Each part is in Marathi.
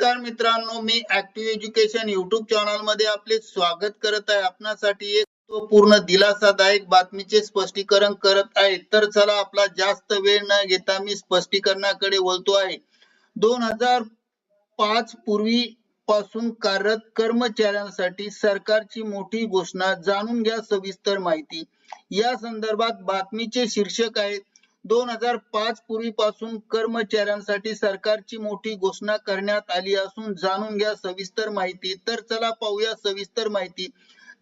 नमस्कार मित्रांनो मी ऍक्टिव्ह एज्युकेशन युट्यूब चॅनलमध्ये आपले स्वागत करत आहे. आपणासाठी एक पूर्ण दिलासादायक बातमीचे स्पष्टीकरण करत आहे. तर चला आपला जास्त वेळ न घेता मी स्पष्टीकरणाकडे वळतो आहे. दोन हजार पाच पूर्वी पासून कार्यरत कर्मचाऱ्यांसाठी सरकारची मोठी घोषणा जाणून घ्या सविस्तर माहिती. या संदर्भात बातमीचे शीर्षक आहे दोन हजार पाच पूर्वीपासून कर्मचाऱ्यांसाठी सरकारची मोठी घोषणा करण्यात आली असून जाणून घ्या सविस्तर माहिती. तर चला पाहूया सविस्तर माहिती.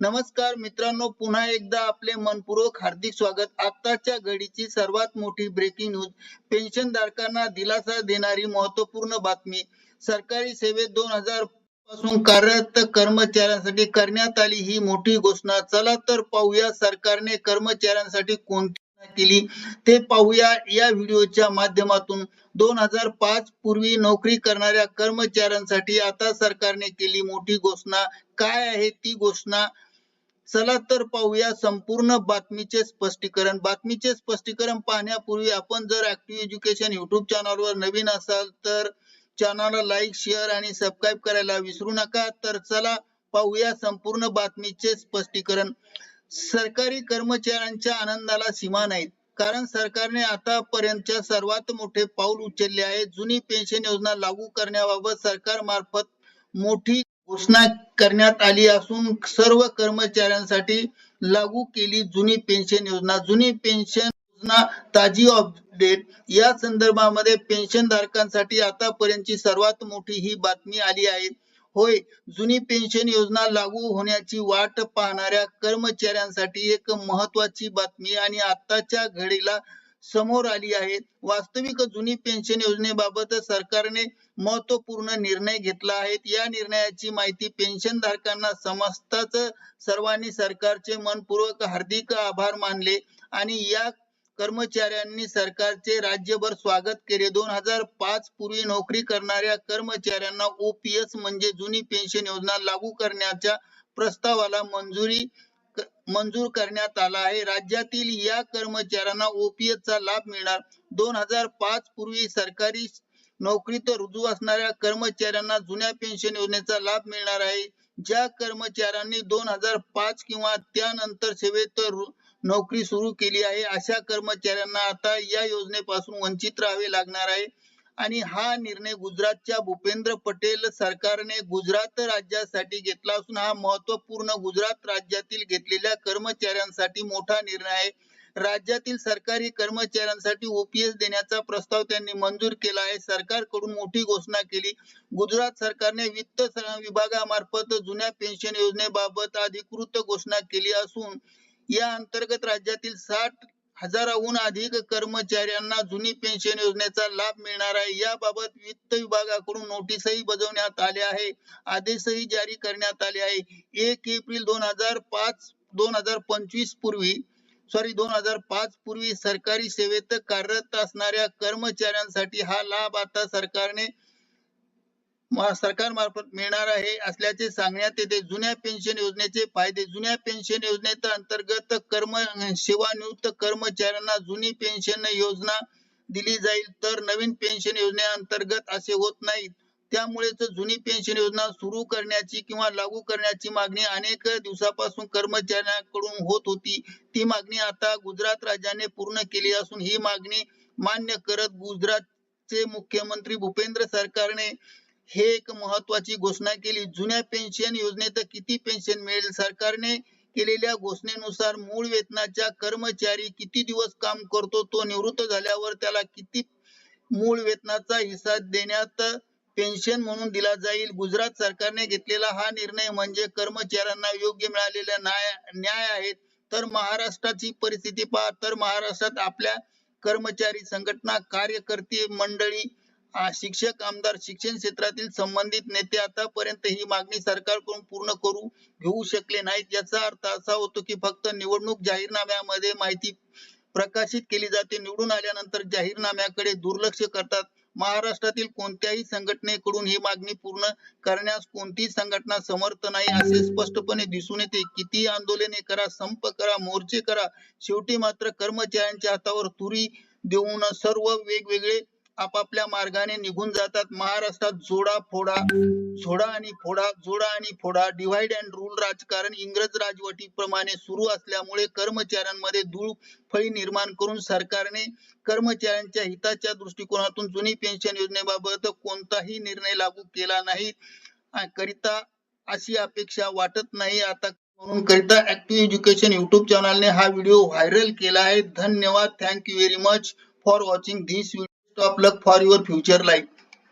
नमस्कार मित्रांनो पुन्हा एकदा आपले मनपूर्वक हार्दिक स्वागत. आताच्या घडीची सर्वात मोठी ब्रेकिंग न्यूज पेन्शन धारकांना दिलासा देणारी महत्त्वपूर्ण बातमी. सरकारी सेवेत दोन हजारपासून कार्यरत कर्मचाऱ्यांसाठी करण्यात आली ही मोठी घोषणा. चला तर पाहूया सरकारने कर्मचाऱ्यांसाठी कोणती केली. ते पाहूया या व्हिडिओच्या माध्यमातून. दोन हजार पाच पूर्वी नोकरी करणाऱ्या कर्मचाऱ्यांसाठी आता सरकारने केली मोठी घोषणा. काय आहे ती घोषणा? चला तर पाहूया संपूर्ण बातमीचे स्पष्टीकरण. बातमीचे स्पष्टीकरण पाहण्यापूर्वी आपण जर ऍक्टिव्ह एज्युकेशन युट्यूब चॅनलवर नवीन असाल तर चॅनलला लाईक शेअर आणि सबस्क्राईब करायला विसरू नका. तर चला पाहूया संपूर्ण बातमीचे स्पष्टीकरण. सरकारी कर्मचाऱ्यांच्या आनंदाला सीमा नाहीत. कारण सरकारने आतापर्यंतच्या सर्वात मोठे पाऊल उचलले आहे. जुनी पेन्शन योजना लागू करण्याबाबत सरकार मार्फत मोठी घोषणा करण्यात आली असून सर्व कर्मचाऱ्यांसाठी लागू केली जुनी पेन्शन योजना. जुनी पेन्शन योजना ताजी अपडेट या संदर्भामध्ये पेन्शन धारकांसाठी आतापर्यंतची सर्वात मोठी ही बातमी आली आहे. होय जुनी पेन्शन योजना लागू होण्याची वाट पाहणाऱ्या कर्मचाऱ्यांसाठी एक महत्वाची बातमी आणि आताच्या घडीला समोर आली आहे. वास्तविक जुनी पेन्शन योजनेबाबत सरकारने महत्त्वपूर्ण निर्णय घेतला आहे. या निर्णयाची माहिती पेन्शन धारकांना समजताच सर्वांनी सरकारचे मनपूर्वक हार्दिक आभार मानले आणि या कर्मचाऱ्यांनी सरकारचे राज्यभर स्वागत केले. दोन हजार पाच पूर्वी नोकरी करणाऱ्या कर्मचाऱ्यांना ओपीएस म्हणजे जुनी पेन्शन योजना लागू करण्याच्या प्रस्तावाला मंजुरी मंजूर करण्यात आला आहे. राज्यातील या कर्मचाऱ्यांना ओपीएस चा लाभ मिळणार. दोन हजार पाच पूर्वी सरकारी नोकरीत रुजू असणाऱ्या कर्मचाऱ्यांना जुन्या पेन्शन योजनेचा लाभ मिळणार आहे. ज्या कर्मचाऱ्यांनी दोन हजार पाच किंवा त्यानंतर सेवेत नोकरी सुरू केली आहे. अशा कर्मचाऱ्यांना आता या योजनेपासून वंचित राहावे लागणार आहे. आणि हा निर्णय गुजरातच्या भूपेंद्र पटेल सरकारने गुजरात राज्यासाठी घेतला असून हा महत्त्वपूर्ण गुजरात राज्यातील घेतलेल्या कर्मचाऱ्यांसाठी मोठा निर्णय आहे. राज्यातील सरकारी कर्मचाऱ्यांसाठी ओपीएस देण्याचा प्रस्ताव त्यांनी मंजूर केला आहे. सरकारकडून मोठी घोषणा केली. गुजरात सरकारने वित्त विभागामार्फत जुन्या पेन्शन योजनेबाबत अधिकृत घोषणा केली असून या अंतर्गत राज्यातील साठ हजाराहून अधिक कर्मचाऱ्यांना जुनी पेन्शन योजनेचा लाभ मिळणार आहे. याबाबत वित्त विभागाकडून नोटीसही बजावण्यात आल्या आहे. आदेशही जारी करण्यात आले आहे. एक एप्रिल दोन हजार पाच दोन हजार पंचवीस पूर्वी सॉरी दोन हजार पाच पूर्वी सरकारी सेवेत कार्यरत असणाऱ्या कर्मचाऱ्यांसाठी हा लाभ आता सरकारने सरकार मार्फत मिळणार आहे असल्याचे सांगण्यात येते. जुन्या पेन्शन योजनेचे फायदे. जुन्या पेन्शन योजनेच्या अंतर्गत कर्म सेवानिवृत्त कर्मचाऱ्यांना जुनी पेन्शन योजना दिली जाईल. तर नवीन पेन्शन योजनेअंतर्गत असे होत नाही त्यामुळेच जुनी पेन्शन योजना सुरू करण्याची किंवा लागू करण्याची मागणी अनेक दिवसापासून कर्मचाऱ्यांकडून होत होती. ती मागणी आता गुजरात राज्याने पूर्ण केली असून ही मागणी मान्य करत गुजरातचे मुख्यमंत्री भूपेंद्र सरकारने हे एक महत्वाची घोषणा केली. जुन्या पेन्शन योजनेत किती पेन्शन मिळेल? सरकारने केलेल्या घोषणेनुसार मूळ वेतनाच्या कर्मचारी किती दिवस काम करतो? तो निवृत्त झाल्यावर त्याला किती मूळ वेतनाचा हिस्सा देण्यात पेन्शन म्हणून दिला जाईल? गुजरात सरकारने घेतलेला हा निर्णय म्हणजे कर्मचाऱ्यांना योग्य मिळालेला न्याय आहे तर महाराष्ट्राची परिस्थिती पहा. तर महाराष्ट्रात आपल्या कर्मचारी संघटना कार्यकर्ते मंडळी शिक्षक आमदार शिक्षण क्षेत्रातील संबंधित नेते आतापर्यंत ही मागणी सरकारकडून पूर्ण करू घेऊ शकले नाहीत. याचा अर्थ असा होतो की फक्त निवडणूक जाहीरनाम्यामध्ये माहिती प्रकाशित केली जाते. निवडून आल्यानंतर जाहीरनाम्याकडे दुर्लक्ष करतात. महाराष्ट्रातील कोणत्याही संघटनेकडून ही मागणी पूर्ण करण्यास कोणतीही संघटना समर्थ नाही असे स्पष्टपणे दिसून येते. किती आंदोलने करा संप करा मोर्चे करा. शेवटी मात्र कर्मचाऱ्यांच्या हातावर तुरी देऊन सर्व वेगवेगळे आपापल्या मार्गाने निघून जातात. महाराष्ट्रात जोडा फोडा झोडा आणि फोडा जोडा आणि फोडा डिव्हाइड अँड रूल राजकारण इंग्रज राजवटीप्रमाणे सुरू असल्यामुळे कर्मचाऱ्यांमध्ये धूळ फळी निर्माण करून सरकारने कर्मचाऱ्यांच्या हिताच्या दृष्टिकोनातून जुनी पेन्शन योजनेबाबत कोणताही निर्णय लागू केला नाही. करिता अशी अपेक्षा वाटत नाही. आता म्हणून करिता ऍक्टिव्ह एज्युकेशन युट्यूब चॅनलने हा व्हिडिओ व्हायरल केला आहे. धन्यवाद. Thank you very much for watching this video Top luck for your future life.